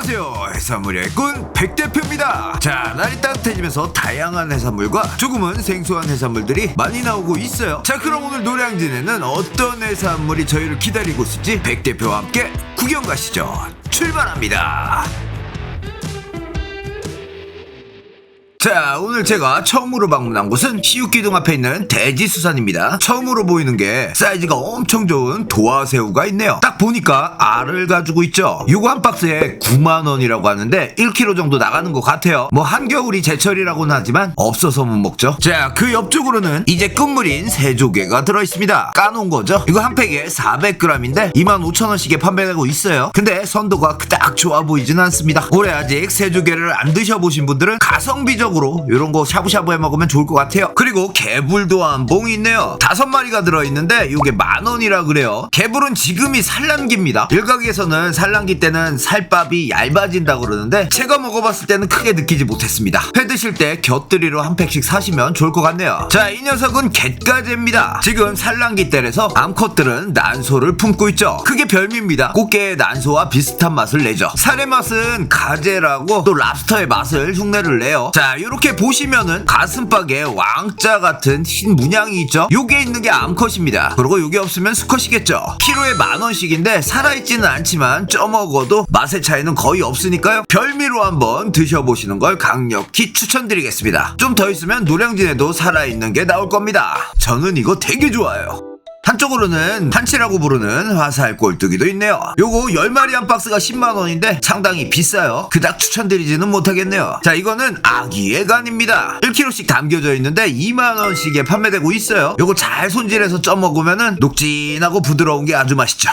안녕하세요. 해산물의 꾼 백대표입니다. 자 날이 따뜻해지면서 다양한 해산물과 조금은 생소한 해산물들이 많이 나오고 있어요. 자 그럼 오늘 노량진에는 어떤 해산물이 저희를 기다리고 있을지 백대표와 함께 구경 가시죠. 출발합니다 자 오늘 제가 처음으로 방문한 곳은 시육기둥 앞에 있는 돼지수산입니다. 처음으로 보이는 게 사이즈가 엄청 좋은 도화새우가 있네요. 딱 보니까 알을 가지고 있죠? 요거 한 박스에 9만원이라고 하는데 1kg 정도 나가는 것 같아요. 뭐 한겨울이 제철이라고는 하지만 없어서 못 먹죠? 자 그 옆쪽으로는 이제 끝물인 새조개가 들어있습니다. 까놓은 거죠? 이거 한 팩에 400g인데 25,000원씩에 판매되고 있어요. 근데 선도가 그닥 좋아 보이진 않습니다. 올해 아직 새조개를 안 드셔보신 분들은 가성비적 으로 이런 거 샤브샤브 해 먹으면 좋을 것 같아요. 그리고 개불도 한 봉이 있네요. 다섯 마리가 들어있는데 이게 만 원이라 그래요. 개불은 지금이 산란기입니다. 일각에서는 산란기 때는 살밥이 얇아진다 그러는데 제가 먹어봤을 때는 크게 느끼지 못했습니다. 회 드실 때 곁들이로 한 팩씩 사시면 좋을 것 같네요. 자 이 녀석은 갯가재입니다. 지금 산란기 때라서 암컷들은 난소를 품고 있죠. 그게 별미입니다. 꽃게의 난소와 비슷한 맛을 내죠. 살의 맛은 가재라고 또 랍스터의 맛을 흉내를 내요. 자 이렇게 보시면은 가슴팍에 왕자 같은 흰 문양이 있죠? 요게 있는 게 암컷입니다. 그리고 요게 없으면 수컷이겠죠? 키로에 만 원씩인데 살아있지는 않지만 쪄먹어도 맛의 차이는 거의 없으니까요. 별미로 한번 드셔보시는 걸 강력히 추천드리겠습니다. 좀 더 있으면 노량진에도 살아있는 게 나올 겁니다. 저는 이거 되게 좋아요 한쪽으로는 한치라고 부르는 화살 꼴뚜기도 있네요. 요거 10마리 한 박스가 10만원인데 상당히 비싸요. 그닥 추천드리지는 못하겠네요. 자, 이거는 아기의 간입니다. 1kg씩 담겨져 있는데 2만원씩에 판매되고 있어요. 요거 잘 손질해서 쪄먹으면은 녹진하고 부드러운 게 아주 맛있죠.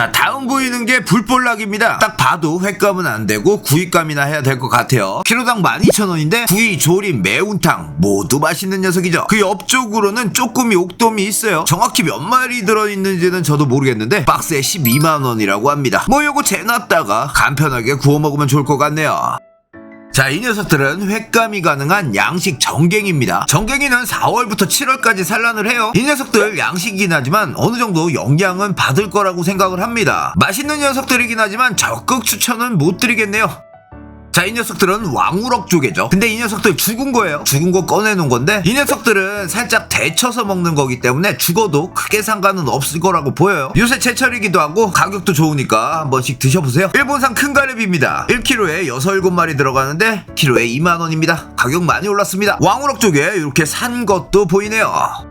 자, 다음 보이는 게 불볼락입니다. 딱 봐도 횟감은 안 되고 구이감이나 해야 될 것 같아요. 키로당 12,000원인데 구이, 조림, 매운탕 모두 맛있는 녀석이죠. 그 옆쪽으로는 쪼꾸미, 옥돔이 있어요. 정확히 몇 마리 들어있는지는 저도 모르겠는데 박스에 12만원이라고 합니다. 뭐 요거 재놨다가 간편하게 구워 먹으면 좋을 것 같네요. 자, 이 녀석들은 횟감이 가능한 양식 정갱입니다. 정갱이는 4월부터 7월까지 산란을 해요. 이 녀석들 양식이긴 하지만 어느 정도 영양은 받을 거라고 생각을 합니다. 맛있는 녀석들이긴 하지만 적극 추천은 못 드리겠네요. 자, 이 녀석들은 왕우럭 조개죠. 근데 이 녀석들 죽은 거예요. 죽은 거 꺼내놓은 건데, 이 녀석들은 살짝 데쳐서 먹는 거기 때문에 죽어도 크게 상관은 없을 거라고 보여요. 요새 제철이기도 하고, 가격도 좋으니까 한 번씩 드셔보세요. 일본산 큰 가래비입니다. 1kg에 6, 7마리 들어가는데, 키로에 2만원입니다. 가격 많이 올랐습니다. 왕우럭 조개 이렇게 산 것도 보이네요.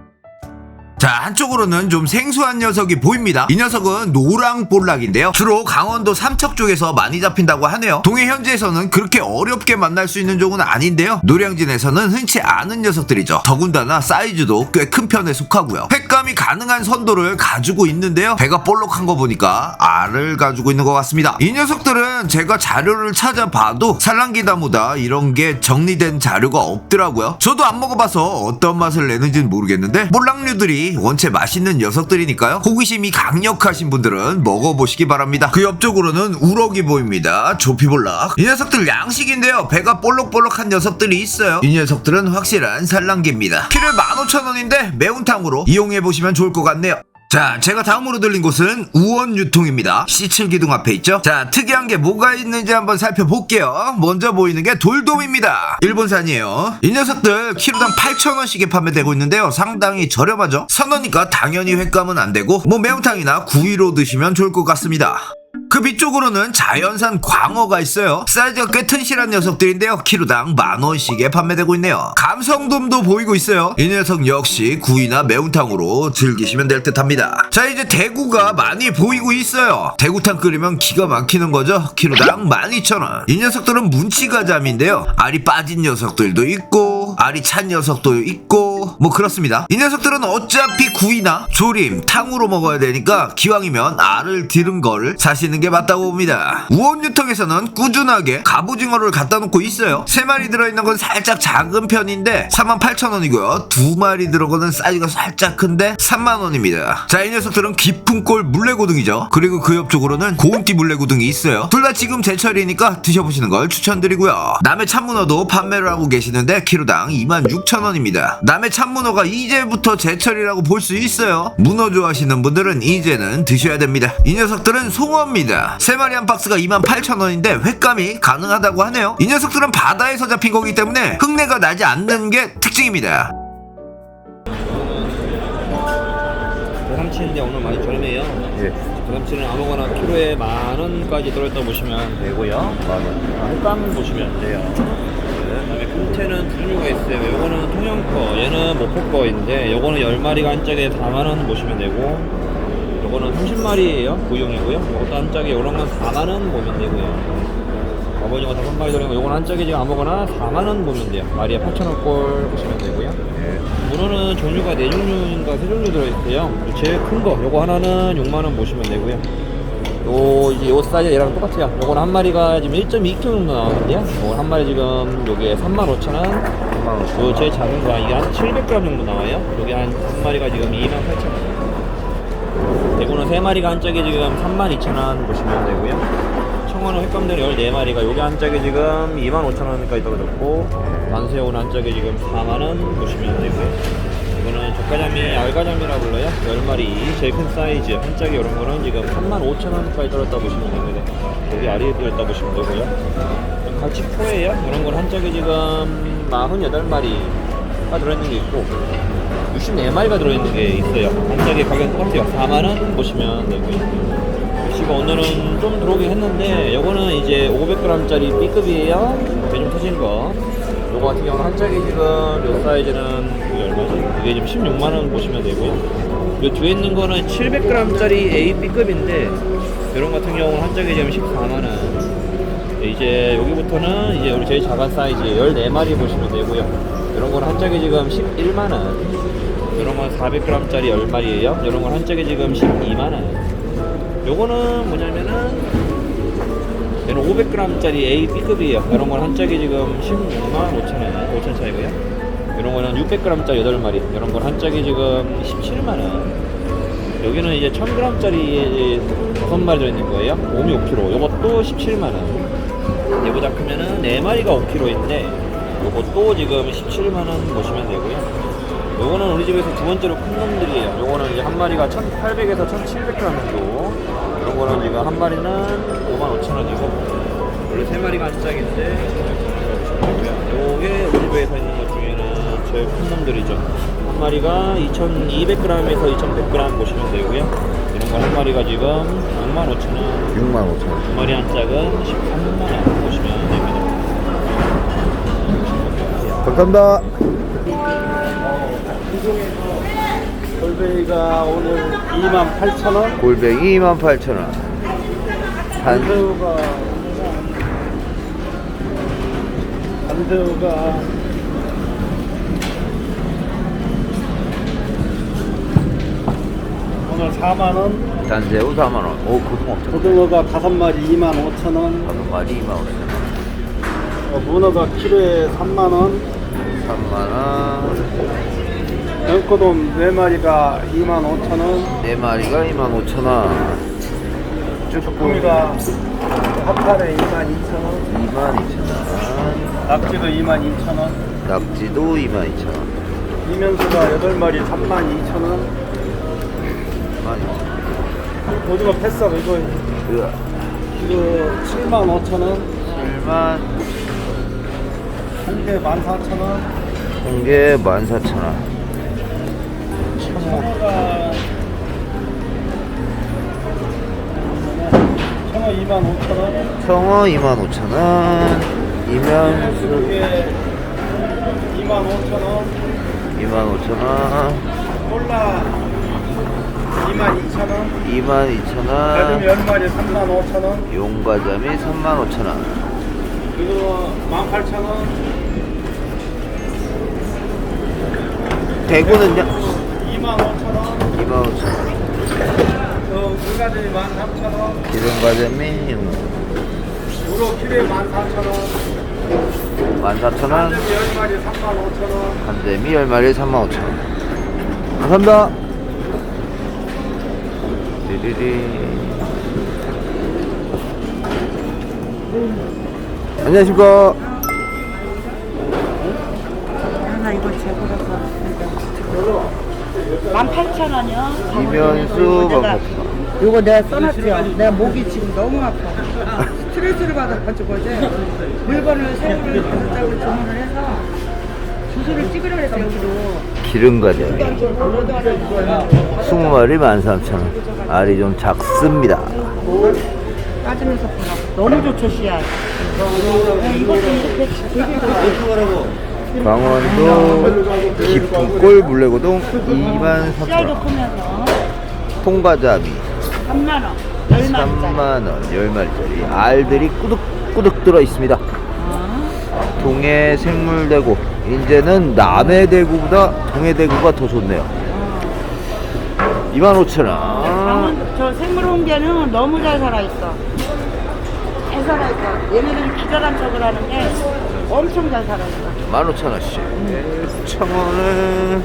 자 한쪽으로는 좀 생소한 녀석이 보입니다. 이 녀석은 노랑볼락인데요. 주로 강원도 삼척 쪽에서 많이 잡힌다고 하네요. 동해 현지에서는 그렇게 어렵게 만날 수 있는 종은 아닌데요. 노량진에서는 흔치 않은 녀석들이죠. 더군다나 사이즈도 꽤 큰 편에 속하고요. 횟감이 가능한 선도를 가지고 있는데요. 배가 볼록한 거 보니까 알을 가지고 있는 것 같습니다. 이 녀석들은 제가 자료를 찾아봐도 산란기다보다 이런 게 정리된 자료가 없더라고요. 저도 안 먹어봐서 어떤 맛을 내는지는 모르겠는데 몰랑류들이 원체 맛있는 녀석들이니까요. 호기심이 강력하신 분들은 먹어보시기 바랍니다. 그 옆쪽으로는 우럭이 보입니다. 조피볼락. 이 녀석들 양식인데요. 배가 볼록볼록한 녀석들이 있어요. 이 녀석들은 확실한 산란기입니다. 키를 15,000원인데 매운탕으로 이용해보시면 좋을 것 같네요. 자, 제가 다음으로 들린 곳은 우원 유통입니다. C7 기둥 앞에 있죠? 자, 특이한 게 뭐가 있는지 한번 살펴볼게요. 먼저 보이는 게 돌돔입니다. 일본산이에요. 이 녀석들 키로당 8,000원씩에 판매되고 있는데요. 상당히 저렴하죠? 선어니까 당연히 횟감은 안 되고, 뭐 매운탕이나 구이로 드시면 좋을 것 같습니다. 그 밑쪽으로는 자연산 광어가 있어요. 사이즈가 꽤 튼실한 녀석들인데요. 키로당 만 원씩에 판매되고 있네요. 감성돔도 보이고 있어요. 이 녀석 역시 구이나 매운탕으로 즐기시면 될 듯 합니다. 자, 이제 대구가 많이 보이고 있어요. 대구탕 끓이면 기가 막히는 거죠. 키로당 12,000원. 이 녀석들은 문치가잠인데요. 알이 빠진 녀석들도 있고, 알이 찬 녀석도 있고, 뭐 그렇습니다. 이 녀석들은 어차피 구이나 조림, 탕으로 먹어야 되니까 기왕이면 알을 들은 거를 사시는 게 맞다고 봅니다. 우원유통에서는 꾸준하게 갑오징어를 갖다 놓고 있어요. 세 마리 들어있는 건 살짝 작은 편인데 38,000원이고요. 두 마리 들어가는 사이즈가 살짝 큰데 3만원입니다. 자, 이 녀석들은 깊은 골 물레고등이죠. 그리고 그 옆쪽으로는 고운띠 물레고등이 있어요. 둘 다 지금 제철이니까 드셔보시는 걸 추천드리고요. 남해 참문어도 판매를 하고 계시는데 키로당 26,000원입니다. 남해 참문어가 이제부터 제철이라고 볼 수 있어요. 문어 좋아하시는 분들은 이제는 드셔야 됩니다. 이 녀석들은 송어입니다. 세 마리 한 박스가 28,000원인데 횟감이 가능하다고 하네요. 이 녀석들은 바다에서 잡힌 거기 때문에 흙내가 나지 않는 게 특징입니다. 도삼치인데 오늘 많이 저렴해요. 예. 도삼치는 아무거나 키로에 만 원까지 들어있다 보시면 되고요. 아, 횟감 보시면 돼요. 그다음에 금태는 두 종류가 있어요. 요거는 통영 거, 얘는 목포 거인데 요거는 10마리가 한 짝에 4만 원 보시면 되고 요거는 30마리예요. 구용이고요. 요것도 한 짝에 요런 건 4만 원 보면 되고요. 아버지가 다섯 마리 들어있는 거 요건 한 짝에 지금 아무거나 4만 원 보면 돼요. 마리에 8천 원꼴 보시면 되고요. 문어는 종류가 네 종류인가 세 종류 들어있어요. 제일 큰 거, 요거 하나는 6만 원 보시면 되고요. 요 이제 요 사이즈 얘랑 똑같아요. 요거는 한 마리가 지금 1.2kg 정도 나오는데요. 요거 한 마리 지금 요게 35,000원. 요 제일 작은 거 이게 한 700g 정도 나와요. 요게 한 한 마리가 지금 28,000원. 대구는 세 마리가 한 짝에 지금 32,000원 보시면 되고요. 청어는 횟감들 14마리가 요게 한 짝에 지금 25,000원까지 떨어졌고 만새우는 한 짝에 지금 4만원 보시면 되고요. 이거는 젓가자미, 알가자미라 불러요. 10마리 제일 큰 사이즈 한 짝에 이런 거는 지금 35,000원까지 떨어졌다 보시면 됩니다. 여기 아래에 떨어졌다 보시면 되고요. 같이 포예요. 이런 건 한 짝에 지금 48마리가 들어있는 게 있고 64마리가 들어있는 게 있어요. 한 짝에 가격 똑같아요. 4만원 보시면 되고요. 지금 오늘은 좀 들어오긴 했는데 요거는 이제 500g짜리 B급이에요. 배좀 터진 거. 요거 같은 경우는 한 짝에 지금 요 사이즈는 이게 지금 16만 원 보시면 되고요. 요 뒤에 있는 거는 700g짜리 A B급인데 이런 같은 경우는 한 짝에 지금 14만 원. 이제 여기부터는 이제 우리 제일 작은 사이즈 14마리 보시면 되고요. 이런 거는 한 짝에 지금 11만 원. 이런 건 400g짜리 10마리예요. 이런 건 한 짝에 지금 12만 원. 요거는 뭐냐면은 얘는 500g짜리 A, B급이에요. 이런 건 한 짝에 지금 16만 5천 원, 5천 차이고요. 이런 거는 600g짜리 8마리. 이런 건 한 짝에 지금 17만원. 여기는 이제 1000g짜리 6마리 들어있는 거예요. 5미 5kg. 요것도 17만원. 얘보다 크면은 4마리가 5kg인데 요것도 지금 17만원 보시면 되고요. 요거는 우리 집에서 두 번째로 큰 놈들이에요. 요거는 이제 한 마리가 1,800에서 1,700g 정도. 이런 거는 지금 한 마리는 55,000원이고 원래 세 마리가 한 짝인데 요게 우리 집에서 있는 것 제일 큰 놈들이죠. 한 마리가 2,200g에서 2,100g 보시면 되고요. 이런 거 한 마리가 지금 65,000원. 6만 5천 원. 두 마리 한 짝은 13만 원 보시면 됩니다. 감사합니다. 골뱅이가 오늘 28,000원, 골뱅이 28,000원. 한, 새우가 단새우가 4만 원, 단새우 4만 원. 오, 고등어 없죠. 고등어가 5마리 25,000원, 다섯 마리 25,000원. 어, 문어가 키로에 3만 원, 3만 원. 연코돔 4마리가 25,000원, 네 마리가 25,000원. 쭈꾸미가 합판에 22,000원, 22,000원. 낙지도 22,000원, 낙지도 22,000원. 이면수가 8마리 32,000원, 22,000원. 오징어 패싸 이거 으아. 이거 7만 5천 원, 7만, 홍게 14,000원, 홍게 14,000원. 청어가 청어 2만 5천 원, 청어 25,000원. 이면수 이게 2만 5천 원, 25,000원. 콜라 2만 2천 원, 22,000원. 가슴 10마리 3만 5천 원, 용과자미 35,000원. 이거 18,000원, 대구는요? 2만 5천 원, 25,000원. 어, 물가들이 13,000원, 기름과자미 우로 키로에 14,000원, 14,000원. 10마리 3만 5천 원, 한대미 10마리에 35,000원. 감사합니다. 띠리리. 안녕하십니까. 나 이거 재고라서 18,000원이요. 이면수 방사천 요거 내가 써놨죠. 내가 목이 지금 너무 아파. 스트레스를 받아가지고 어제 물건을 새우를 다섯 장을 주문을 해서 주소를 찍으려 그랬어 여기로. 하나 있어요. 20마리 13,000원 알이 좀 작습니다 빠지면서 보라고. 너무 좋죠 씨앗. 네, 이것도 이렇게 되게. 강원도 깊은 꼴 물레고동 23,000원 씨알도 크면서 통과잡이 3만 원. 10마리짜리. 3만원 10마리짜리 알들이 꾸덕꾸덕 들어있습니다 동해 생물대구 이제는 남해 대구보다 동해 대구가 더 좋네요 25,000원 강원 저 생물 홍게는 너무 잘 살아있어. 잘 살아있어. 얘네들이 기절한 척을 하는데 엄청 잘 살아있어. 15,000원씩 9,000원은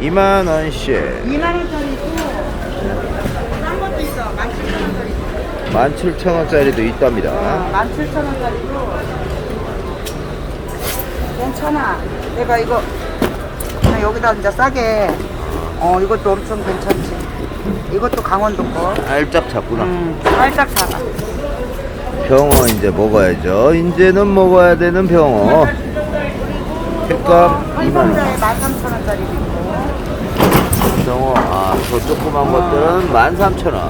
2만원씩 2만 원짜리 있고 싼 것도 있어. 17,000원짜리. 17,000원짜리도 있답니다 어, 17,000원짜리도 괜찮아. 내가 이거 그냥 여기다 이제 싸게 어 이것도 엄청 괜찮지. 이것도 강원도 거. 살짝 작구나 음, 살짝 작아. 병어 이제 먹어야죠 이제는 먹어야 되는 병어 횟감 2만원 한상자에 13,000원짜리도 있고. 병어 아 저 조그만 것들은 13,000원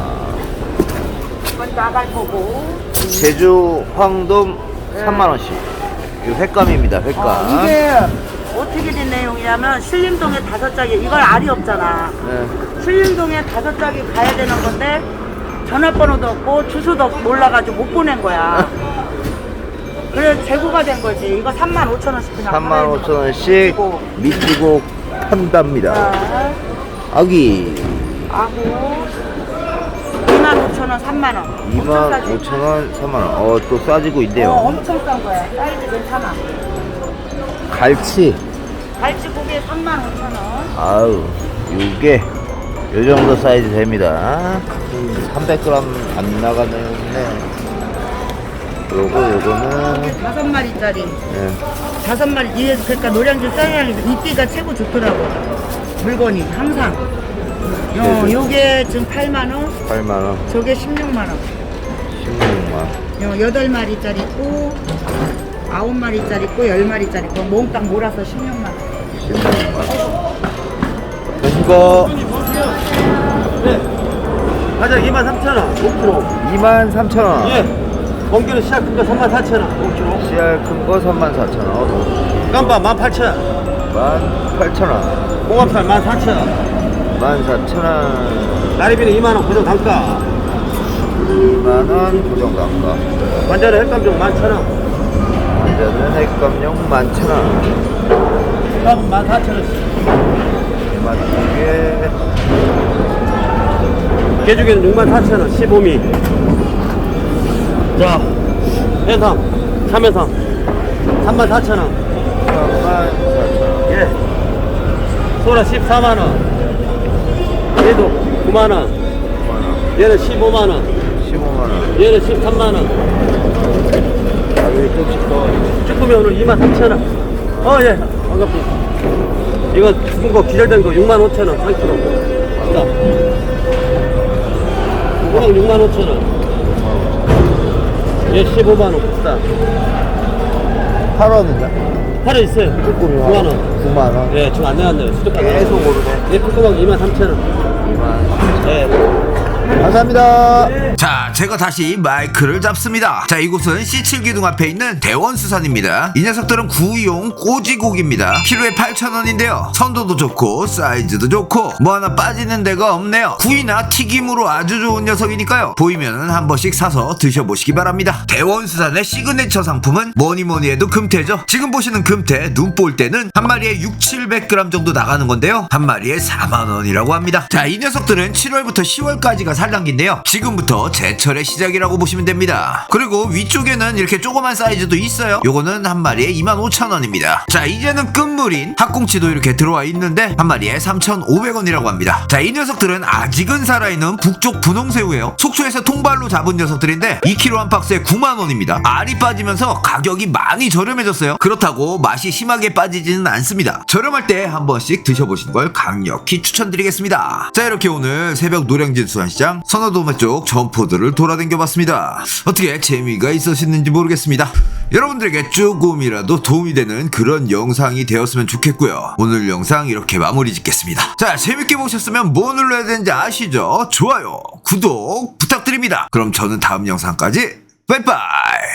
이건 나갈 거고. 제주 황돔 3만원씩 이 횟감입니다 횟감 어, 이게 어떻게 된 내용이냐면 신림동에 다섯 짝이 이걸 알이 없잖아. 네. 신림동에 다섯 짝이 가야 되는 건데 전화번호도 없고 주소도 몰라가지고 못 보낸 거야. 그래 재고가 된 거지. 이거 3만 5천 원씩 그냥. 35,000원씩 미치고 판답니다 아, 아기 아고 2만 5천 원, 3만 원. 엄청 싸지? 25,000원 3만 원 어 또 싸지고 어, 있네요 엄청 싼 거야. 사이즈 괜찮아. 갈치 갈치고기에 3만 5천 원. 아우 요게 요 정도 사이즈 됩니다 300g 안 나가는데 요거 요거는 다섯 마리짜리. 예, 다섯 마리 이에 그러니까 노량진 쌀이랑에서 이띠가 최고 좋더라고 물건이 항상 요 네. 요게 지금 8만 원? 8만 원. 저게 16만 원. 16만. 요 여덟 마리짜리 있고 아홉 마리짜리 있고 열 마리짜리 있고 몽땅 몰아서 16만 원. 16만. 이거 가자 2만 3천 원. 5kg 2만 3천원. 예. 공기는 시작 큰거 3만 4천 원. 5kg 씨알 큰거 3만 4천원. 깜바 1만 8천 원. 18,000원. 홍합살 1만 4천 원 14,000원. 나리비는 2만 원 고정 단가. 2만원 고정 단가. 관자는 횟감종 1만 천 원. 완전은 핵감용 11,000원. 값은 1만 4천 원씩 대만두개. 개주기는 6만 4천 원 15미. 자 해삼 참해삼 3만 4천 원. 34,000원. 예. 소라 14만 원. 얘도 9만 원. 9만 원 얘는 15만 원. 15만 원 얘는 13만 원. 가격이 조금씩 더 쭈꾸미 오늘 2만 3천 원. 어 예. 반갑습니다. 이거 죽은 거 기절된 거 6만 5천 원 3kg. 자. 그냥 6만 5천 원. 얘 15만 원 비싸. 8원은요? 팔에 있어요. 쭈꾸미 9만 원. 9만 원 예, 지금 안 내왔네요. 수도가 계속 오르네 얘 뚜껑 2만 3천 원. 2만 예. 감사합니다 자, 제가 다시 마이크를 잡습니다. 자, 이곳은 C7기둥 앞에 있는 대원수산입니다. 이 녀석들은 구이용 꼬지고기입니다. 키로에 8,000원인데요. 선도도 좋고, 사이즈도 좋고, 뭐 하나 빠지는 데가 없네요. 구이나 튀김으로 아주 좋은 녀석이니까요. 보이면 한 번씩 사서 드셔보시기 바랍니다. 대원수산의 시그네처 상품은 뭐니 뭐니 해도 금태죠. 지금 보시는 금태, 눈 볼 때는 한 마리에 6, 700g 정도 나가는 건데요. 한 마리에 4만원이라고 합니다. 자, 이 녀석들은 7월부터 10월까지가 얼마 살단기인데요. 지금부터 제철의 시작이라고 보시면 됩니다. 그리고 위쪽에는 이렇게 조그만 사이즈도 있어요. 요거는 한 마리에 25,000원입니다. 자, 이제는 끝물인 학꽁치도 이렇게 들어와 있는데 한 마리에 3,500원이라고 합니다. 자, 이 녀석들은 아직은 살아있는 북쪽 분홍새우예요. 속초에서 통발로 잡은 녀석들인데 2kg 한 박스에 9만원입니다. 알이 빠지면서 가격이 많이 저렴해졌어요. 그렇다고 맛이 심하게 빠지지는 않습니다. 저렴할 때 한 번씩 드셔보시는 걸 강력히 추천드리겠습니다. 자, 이렇게 오늘 새벽 노량진 수산시장 선어도마 쪽 점포들을 돌아다녀봤습니다. 어떻게 재미가 있으셨는지 모르겠습니다. 여러분들에게 조금이라도 도움이 되는 그런 영상이 되었으면 좋겠고요. 오늘 영상 이렇게 마무리 짓겠습니다. 자, 재밌게 보셨으면 뭐 눌러야 되는지 아시죠? 좋아요, 구독 부탁드립니다. 그럼 저는 다음 영상까지 빠이빠이!